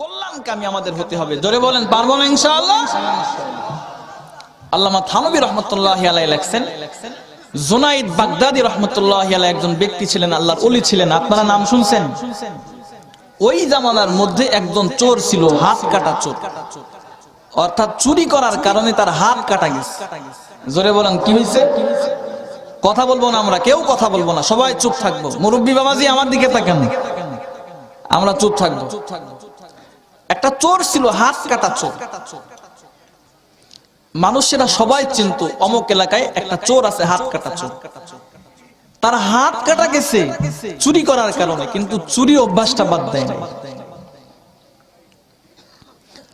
কল্যাণকামী আমাদের হতে হবে। জোরে বলেন, পারব না ইনশাআল্লাহ? আল্লামা থানবী রহমতুল্লাহ আলাই লেখছেন বাগদাদি রহমতুল্লাহ আলাই একজন ব্যক্তি ছিলেন, আল্লাহর অলি ছিলেন। আপনারা নাম শুনছেন? ওই জামানার মধ্যে একজন চোর ছিল, হাত কাটা চোর। অর্থাৎ চুরি করার কারণে তার হাত কাটা গেছে। জোরে বলেন, কি হয়েছে কথা বলব না আমরা, কেউ কথা বলব না, সবাই চুপ থাকব। মুরব্বী বাবাজি আমার দিকে তাকান। আমরা চুপ থাকব। একটা চোর ছিল, হাত কাটা চোর। মানুষেরা সবাই চিনতো, অমুক এলাকায় একটা চোর আছে, হাত কাটা চোর। তার হাত কাটা গেছে, চুরি করার কারণে, কিন্তু চুরি অভ্যাসটা বাদ দেয় না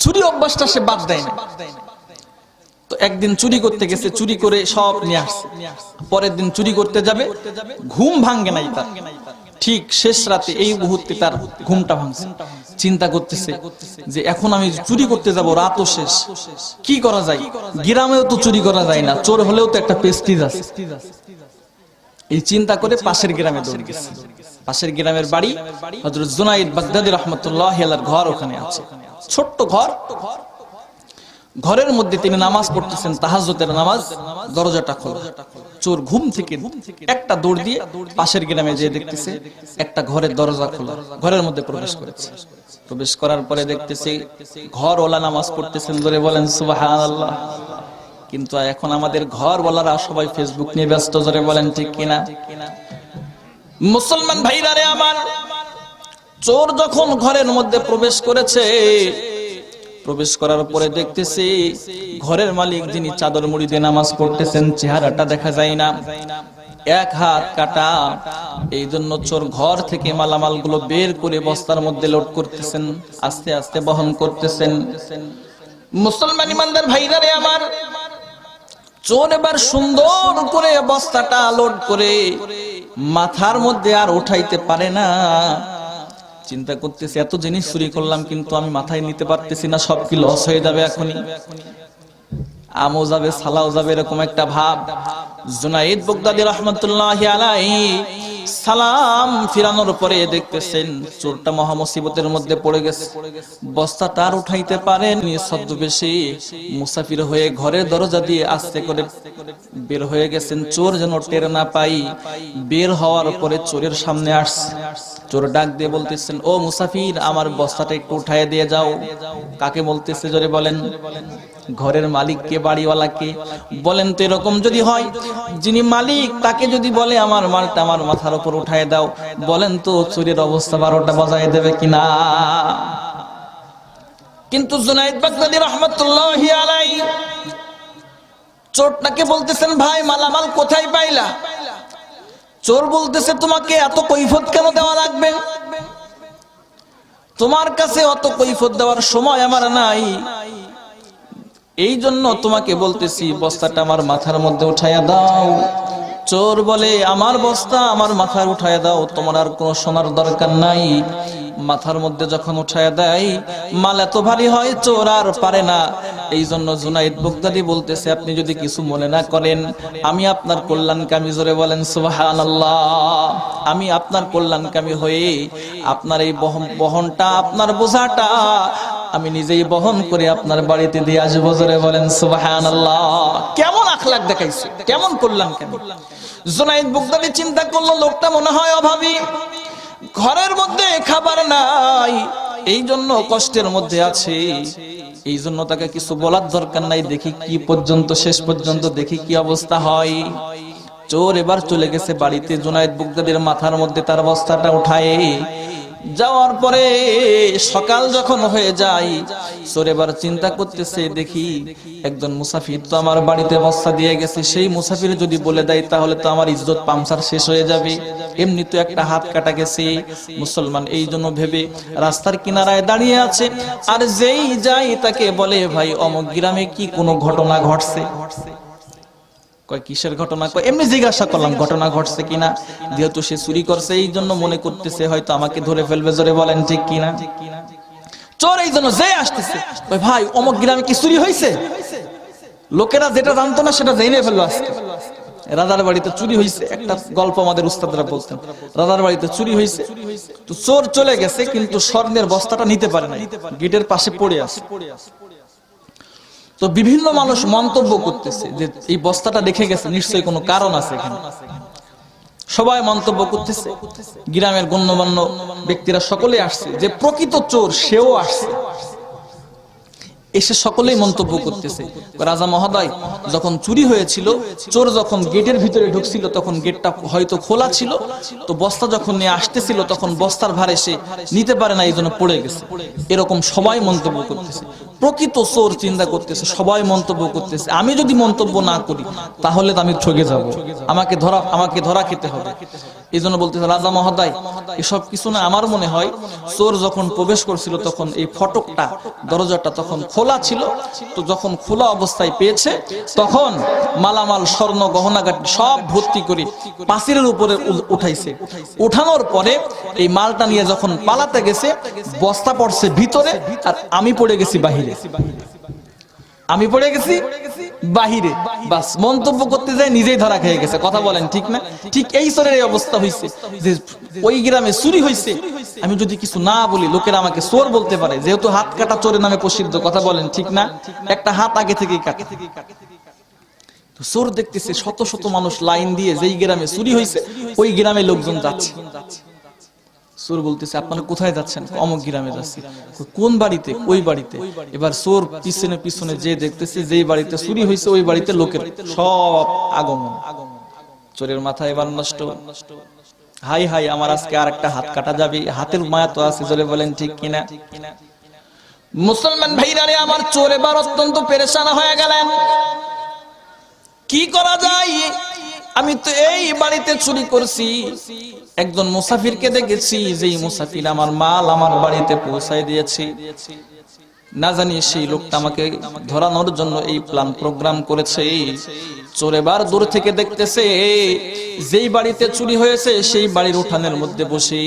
চুরি অভ্যাসটা সে বাদ দেয় না তো একদিন চুরি করতে গেছে, চুরি করে সব নিয়ে আসছে। পরের দিন চুরি করতে যাবে, ঘুম ভাঙ্গে নাই তার। ঠিক শেষ রাতে এই মুহূর্তে তার ঘুমটা ভাঙছে। চিন্তা করতেছে যে এখন আমি চুরি করতে যাব, রাতও শেষ। কি করা যায়? গ্রামেও তো চুরি করা যায় না, চোর হলেও তো একটা পেস্টিজ আছে। এই চিন্তা করে পাশের গ্রামে দৌড়ে গেছে পাশের গ্রামের বাড়ি হযরত জুনাইদ বাগদাদি রহমতুল্লাহ ঘর ওখানে আছে। ছোট্ট ঘর। ঘরের মধ্যে তিনি নামাজ পড়তেছেন, তাহাজ্জুদের নামাজ, দরজাটা খোলা। চোর ঘুম থেকে একটা দৌড় দিয়ে পাশের গ্রামে যেয়ে দেখতেছে একটা ঘরের দরজা খোলা, ঘরের মধ্যে প্রবেশ করেছে। প্রবেশ করার পরে দেখতেছি ঘর ওলা নামাজ পড়তেছেন ধরে বলেন, সুবহানাল্লাহ। কিন্তু এখন আমাদের ঘর ওলারা সবাই ফেসবুক নিয়ে ব্যস্ত ধরে বলেন, ঠিক কিনা মুসলমান ভাইরা রে আমার, চোর যখন ঘরের মধ্যে প্রবেশ করেছে প্রবেশ করার পরে দেখতেছি ঘরের মালিক যিনি চাদর মুড়ি দিয়ে নামাজ পড়তেছেন, চেহারাটা দেখা যায় না। এক হাত কাটা। এই জন্য চোর ঘর থেকে মালামালগুলো বের করে বস্তার মধ্যে লোড করতেছেন, আস্তে আস্তে বহন করতেছেন। মুসলমান ইমানদার ভাইরা রে আমার, চোর এবার সুন্দর করে বস্তাটা লোড করে মাথার মধ্যে আর উঠাইতে পারে না। চিন্তা করতেছি, এত জিনিস চুরি করলাম, কিন্তু আমি মাথায় নিতে পারতেছি না সব কি লস হয়ে যাবে এখনই। আমও যাবে, সালাও যাবে, এরকম একটা ভাব। জুনাইদ বগদাদি রহমতুল্লাহ আলাই সালাম ফিরানোর পরে দেখতেছেন চোরটা মহা মুসিবতের মধ্যে পড়ে গেছে। বস্তা তার উঠাইতে পারেন ছদ্মবেশে মুসাফির হয়ে ঘরের দরজা দিয়ে আস্তে করে বের হয়ে গেছেন। চোর যেন টের না পাই, বের হওয়ার পরে চোরের সামনে আসছে। চোর ডাক দিয়ে বলতেছেন, ও মুসাফির, আমার বস্তাটা একটু উঠায় দিয়ে যাও। কাকে বলতেছে জোরে বলেন? ঘরের মালিক কে, বাড়িওয়ালা কে? বলেন তো এরকম যদি হয়, যিনি মালিক, তাকে যদি বলে, আমার মালটা আমার মাথার উপর উঠায় দাও। বলেন তো চোরের অবস্থা বারোটা বাজায় দেবে কিনা? কিন্তু জুনাইদ বাগদাদি রহমতুল্লাহ আলাই চোরটাকে বলতেছেন, ভাই, মালামাল কোথায় পাইলা? চোর বলতেছে, তোমাকে এত কৈফত কেন দেওয়া লাগবে? তোমার কাছে অত কৈফত দেওয়ার সময় আমার নাই। এই জন্য তোমাকে বলতেছি, বস্তাটা আমার মাথার মধ্যে উঠাইয়া দাও। চোর বলে, আমার বস্তা আমার মাথার উঠাইয়া দাও, তোমার আর কোনো সোনার দরকার নাই। মাথার মধ্যে যখন উঠাইয়া দেয়, মাল এত ভারী হয়, চোর আর পারে না। এই জন্য জুনাইদ বগদাদি বলতেছে, আপনি যদি কিছু মনে না করেন, আমি আপনার কল্যাণকামী। জোরে বলেন সুবাহান আমি আপনার কল্যাণকামী হয়ে আপনার এই বহন বহনটা, আপনার বোঝাটা আমি নিজেই বহন করে আপনার বাড়িতে দিয়ে আসব, জোরে বলেন সুবাহান কেমন আখলাক দেখাইছে, কেমন কল্যাণকামী জুনাইদ বগদাদি চিন্তা করল, লোকটা মনে হয় অভাবী। ঘরের মধ্যে খাবার নাই, এই জন্য কষ্টের মধ্যে আছে। এই জন্য তাকে কিছু বলার দরকার নাই, দেখি কি পর্যন্ত, শেষ পর্যন্ত দেখি কি অবস্থা হয়। চোর এবার চলে গেছে বাড়িতে, জুনাইদ বুগদাদের মাথার মধ্যে তার বস্তাটা উঠায় যাওয়ার পরে সকাল যখন হয়ে যায় চোর এবার চিন্তা করতেছে, দেখি একজন মুসাফির তো আমার বাড়িতে বস্তা দিয়ে গেছে। সেই মুসাফির যদি বলে দেয়, তাহলে তো আমার ইজ্জত পামসার শেষ হয়ে যাবে। এমনি তো একটা হাত কাটা গেছে। মুসলমান এই জন্য ভেবে রাস্তার কিনারায় দাঁড়িয়ে আছে। আর যেই যাই তাকে বলে, ভাই, অমুক গ্রামে কি কোনো ঘটনা ঘটছে? কিসের ঘটনা? এমনি জিজ্ঞাসা করলাম, ঘটনা ঘটছে কিনা? যেহেতু সে চুরি করছে, এই জন্য মনে করতেছে হয়তো আমাকে ধরে ফেলবে, জোরে বলেন কিনা? চোর এই জন্য যে আসতেছে ভাই, অমুক গ্রামে কি চুরি হয়েছে লোকেরা যেটা জানতো না, সেটা জেনে ফেলল রাজার বাড়িতে চুরি হয়েছে একটা গল্প আমাদের উস্তাদরা বলতেন। রাজার বাড়িতে চুরি হয়েছে তো চোর চলে গেছে, কিন্তু স্বর্ণের বস্তাটা নিতে পারে না গেটের পাশে পড়ে আছে। তো বিভিন্ন মানুষ মন্তব্য করতেছে যে এই বস্তাটা দেখে গেছে, নিশ্চয়ই কোনো কারণ আছে এখানে। সবাই মন্তব্য করতেছে। গ্রামের গণ্যমান্য ব্যক্তিরা সকলে আসছে। যে প্রকৃত চোর, সেও আসছে। এসে সকলেই মন্তব্য করতেছে। রাজা মহোদয়, যখন চুরি হয়েছিল, চোর যখন গেটের ভিতরে ঢুকছিল, তখন গেটটা হয়তো খোলা ছিল। তো বস্তা যখন নিয়ে আসতেছিল, তখন বস্তার ভারে সে নিতে পারে না, এই জন্য পড়ে গেছে। এরকম সবাই মন্তব্য করতেছে। প্রকৃত চোর চিন্তা করতেছে, সবাই মন্তব্য করতেছে। আমি যদি মন্তব্য না করি, তাহলে তো আমি ঠকে যাব। আমাকে ধরা আমাকে ধরা খেতে হবে। এই জন্য বলতেছে, রাজা মহোদয়, এসব কিছু না আমার মনে হয়, চোর যখন প্রবেশ করছিল তখন এই ফটকটা, দরজাটা তখন খোলা ছিল। তো যখন খোলা অবস্থায় পেয়েছে, তখন মালামাল, স্বর্ণ, গহনাগাটি সব ভর্তি করে পাঁচিরের উপরে উঠাইছে। উঠানোর পরে এই মালটা নিয়ে যখন পালাতে গেছে, বস্তা পড়ছে ভিতরে, আর আমি পড়ে গেছি বাহিরে। আমি পড়ে গেছি বাহিরে। বাস, মন্তব্য করতে যায় নিজেই ধরা খেয়ে গেছে। কথা বলেন, ঠিক না? ঠিক এই স্তরের এই অবস্থা হয়েছে যে ওই গ্রামে চুরি হয়েছে আমি যদি কিছু না বলি, লোকেরা আমাকে চোর বলতে পারে। যেহেতু হাত কাটা চোরের নামে প্রসিদ্ধ, কথা বলেন, ঠিক না? একটা হাত আগে থেকেই কাটে। চোর দেখতেছে শত শত মানুষ লাইন দিয়ে যেই গ্রামে চুরি হয়েছে ওই গ্রামে লোকজন যাচ্ছে। চোর বলতেছে, আপনারা কোথায় যাচ্ছেন? অমুক গ্রামে যাচ্ছি। কোন বাড়িতে? ওই বাড়িতে। এবার চোর পিছনে পিছনে যে দেখতেছে, যেই বাড়িতে চুরি হয়েছে ওই বাড়িতে লোকের সব আগমন। চোরের মাথা এবার নষ্ট। হাই হাই, আমার আজকে আর একটা হাত কাটা যাবে। হাতের মায়া তো আছে চলে বলেন, ঠিক কিনা? মুসলমান ভাইরা রে, আমার চোর এবার অত্যন্ত পেরেশান হয়ে গেলেন। কি করা যায়? আমি তো এই বাড়িতে চুরি করছি। একজন মুসাফিরকে দেখেছি, যেই মুসাফির আমার মাল আমার বাড়িতে পৌঁছায় দিয়েছে। না জানি সেই লোকটা আমাকে ধরানোর জন্য এই প্ল্যান প্রোগ্রাম করেছে। চোর এবার দূর থেকে দেখতেছে, যেই বাড়িতে চুরি হয়েছে, সেই বাড়ির উঠানের মধ্যে বসে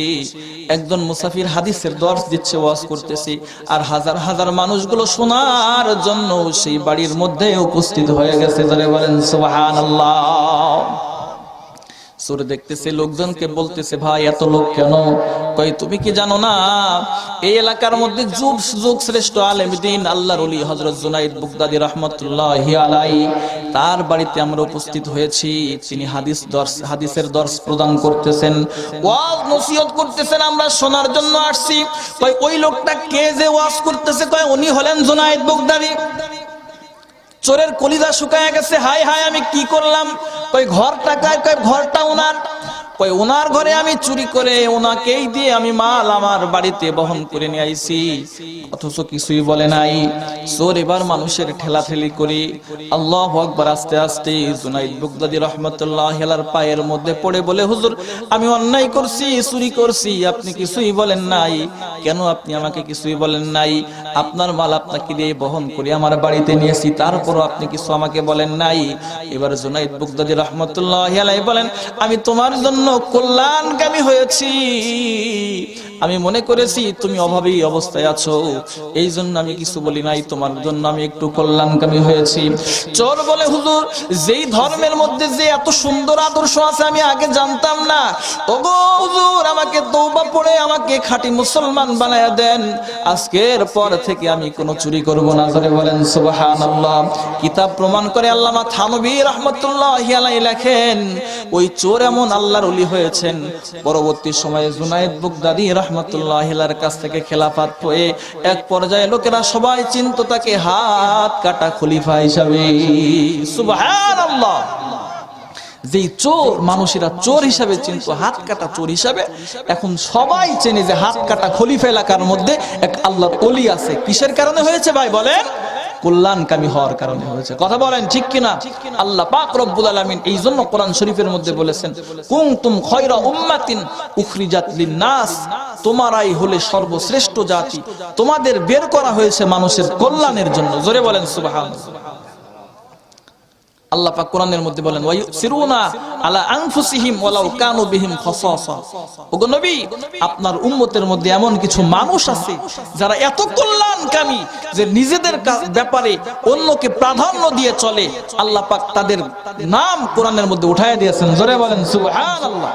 একজন মুসাফির হাদিসের দর্শ দিচ্ছে, ওয়াজ করতেছে। আর হাজার হাজার মানুষগুলো শোনার জন্য সেই বাড়ির মধ্যে উপস্থিত হয়ে গেছে। বলেন সুরে দেখতেছে, লোকজনকে বলতেছে, ভাই, এত লোক কেন? কই তুমি কি জানো না? এই এলাকার মধ্যে যুগ যুগ শ্রেষ্ঠ আলেম দিন, আল্লাহর ওলি হযরত জুনাইদ বুগদাদি রাহমাতুল্লাহি আলাই তার বাড়িতে আমরা উপস্থিত হয়েছি। তিনি হাদিস দর্শ, হাদিসের দর্শ প্রদান করতেছেন। ওয়াজ নসিহত করতেছেন আমরা শোনার জন্য আসছি। কই ওই লোকটা কে যে ওয়াজ করতেছে? কয়, উনি হলেন জুনাইদ বুগদাদি। চোরের কলিজা শুকায় গেছে হাই হাই আমি কি করলাম? কই ঘরটা কয় ঘরটা ওনার ওনার ঘরে আমি চুরি করে ওনাকেই দিয়ে আমি মাল আমার বাড়িতে বহন করে নিয়ে আইছি। অথচ কিছুই বলে নাই। চোর এবার মানুষের ঠেলাঠেলি করি। আল্লাহ আকবার, আস্তে আস্তে জুনাইদ বুগদাদি রহমতুল্লাহ হেলার পায়ের মধ্যে পড়ে বলে, হুজুর, আমি অন্যায় করছি, চুরি করছি, আপনি কিছুই বলেন নাই। কেন আপনি আমাকে কিছুই বলেন নাই? আপনার মাল আপনাকে দিয়ে বহন করে আমার বাড়িতে নিয়েছি তারপরও আপনি কিছু আমাকে বলেন নাই? এবার জুনাইদ বুগদাদি রহমতুল্লাহ হেলাই বলেন, আমি তোমার জন্য কল্যাণকামী হয়েছি। আমি মনে করেছি তুমি অভাবেই অবস্থায় আছো। এই জন্য আমি কিছু বলি নাই, তোমার জন্য আমি একটু কল্যাণকামী হয়েছি। চোর বলে, হুজুর, যেই ধর্মের মধ্যে যে এত সুন্দর আদর্শ আছে, আমি আগে জানতাম না। ওগো, হুজুর, আমাকে তৌবা পড়ে আমাকে খাঁটি মুসলমান বানায় দেন। আজকের পর থেকে আমি কোনো চুরি করব না ধরে বলেন সুবহানাল্লাহ। কিতাব প্রমাণ করে আল্লামা থানবী রাহমাতুল্লাহি লেখেন, ওই চোর এমন আল্লাহর ওলি হয়েছেন। পরবর্তী সময়ে জুনায়েদ বুগদাদি রাহমাতুল্লাহি কাছ থেকে খেলাফত হয়ে এক পর্যায়ে লোকেরা সবাই চিনত তাকে হাত কাটা খলিফা হিসাবে। সুবহানাল্লাহ। যেই চোর মানুষেরা চোর হিসাবে চিনত হাত কাটা চোর হিসাবে, এখন সবাই চেনে যে হাত কাটা খলিফা এলাকার মধ্যে এক আল্লাহর অলি আছে। কিসের কারণে হয়েছে ভাই বলেন? কল্যাণকামী হওয়ার কারণে হয়েছে। কথা বলেন, ঠিক কিনা? আল্লাহ পাক রব্বুল এই জন্য কোরআন শরীফের মধ্যে বলেছেন, কুনতুম খায়রা উম্মাতিন উখরিজাত লিন-নাস। তোমারাই হলে সর্বশ্রেষ্ঠ জাতি। তোমাদের বের করা হয়েছে মানুষের কল্যাণের জন্য। জোরে বলেন, সুবহানাল্লাহ। আল্লাহ পাক কোরআনের মধ্যে বলেন আলা আনফুসিহিম ওয়ালাউ কানু বিহিম খাসাসা। ওগো নবী, আপনার উম্মতের মধ্যে এমন কিছু মানুষ আছে যারা এত কল্যাণকামী যে নিজেদের ব্যাপারে অন্যকে প্রাধান্য দিয়ে চলে। আল্লাহ পাক তাদের নাম কোরআনের মধ্যে উঠায় দিয়েছেন। জোরে বলেন, সুবহানাল্লাহ।